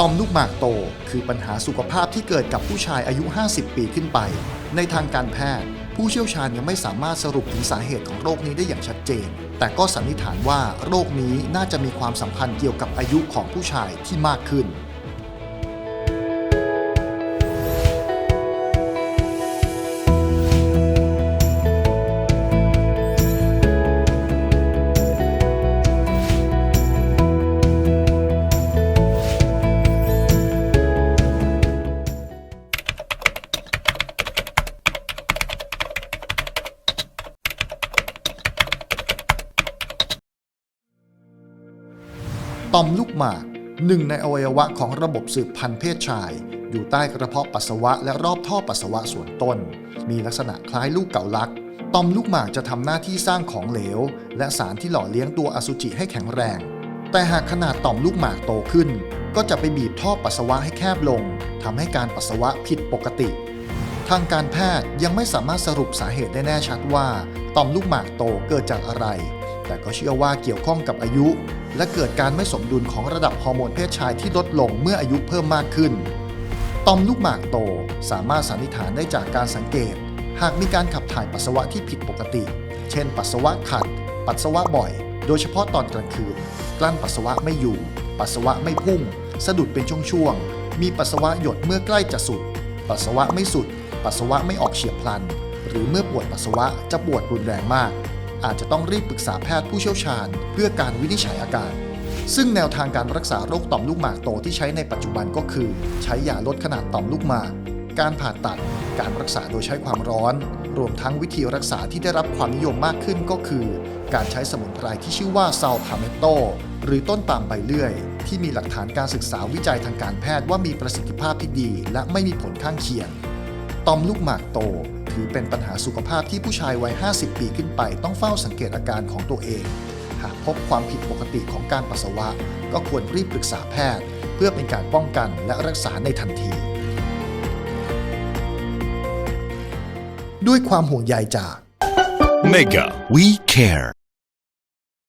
ต่อมลูกหมากโต คือปัญหาสุขภาพที่เกิดกับผู้ชายอายุ 50 ปีขึ้นไป ในทางการแพทย์ ผู้เชี่ยวชาญยังไม่สามารถสรุปถึงสาเหตุของโรคนี้ได้อย่างชัดเจน แต่ก็สันนิษฐานว่าโรคนี้น่าจะมีความสัมพันธ์เกี่ยวกับอายุของผู้ชายที่มากขึ้น ต่อมลูกหมากหนึ่งในอวัยวะของระบบสืบพันธุ์เพศชาย อยู่ใต้กระเพาะปัสสาวะและรอบท่อปัสสาวะส่วนต้น มีลักษณะคล้ายลูกเก่าลัก ต่อมลูกหมากจะทำหน้าที่สร้างของเหลว และสารที่หล่อเลี้ยงตัวอสุจิให้แข็งแรง แต่หากขนาดต่อมลูกหมากโตขึ้น ก็จะไปบีบท่อปัสสาวะให้แคบลงทำให้การปัสสาวะผิดปกติ ทางการแพทย์ยังไม่สามารถสรุปสาเหตุได้แน่ชัดว่า ต่อมลูกหมากโตเกิดจากอะไร แต่ก็เชื่อว่าเกี่ยวข้องกับอายุ และเกิดการไม่สมดุลของระดับฮอร์โมนเพศชายที่ลดลงเมื่ออายุเพิ่มมากขึ้น ต่อมลูกหมากโตสามารถสันนิษฐานได้จากการสังเกต หากมีการขับถ่ายปัสสาวะที่ผิดปกติ เช่น ปัสสาวะขัด ปัสสาวะบ่อย โดยเฉพาะตอนกลางคืน กลั้นปัสสาวะไม่อยู่ ปัสสาวะไม่พุ่ง สะดุดเป็นช่วงๆ มีปัสสาวะหยดเมื่อใกล้จะสุด ปัสสาวะไม่สุด ปัสสาวะไม่ออกเฉียบพลัน หรือเมื่อปวดปัสสาวะจะปวดรุนแรงมาก อาจจะต้องรีบปรึกษาแพทย์ผู้เชี่ยวชาญ เพื่อการวินิจฉัยอาการ ซึ่งแนวทางการรักษาโรคต่อมลูกหมากโตที่ใช้ในปัจจุบันก็คือ ใช้ยาลดขนาดต่อมลูกหมาก การผ่าตัด การรักษาโดยใช้ความร้อน รวมทั้งวิธีรักษาที่ได้รับความนิยมมากขึ้นก็คือ การใช้สมุนไพรที่ชื่อว่าซาลพาเมโตหรือต้นปาล์มใบเลื่อย ที่มีหลักฐานการศึกษาวิจัยทางการแพทย์ว่ามีประสิทธิภาพที่ดี และไม่มีผลข้างเคียง ต่อมลูกหมากโต ถือเป็นปัญหาสุขภาพที่ผู้ชายวัย 50 ปีขึ้นไปต้องเฝ้าสังเกตอาการของตัวเอง หากพบความผิดปกติของการปัสสาวะ ก็ควรรีบปรึกษาแพทย์ เพื่อเป็นการป้องกันและรักษาในทันที ด้วยความห่วงใยจาก Mega We Care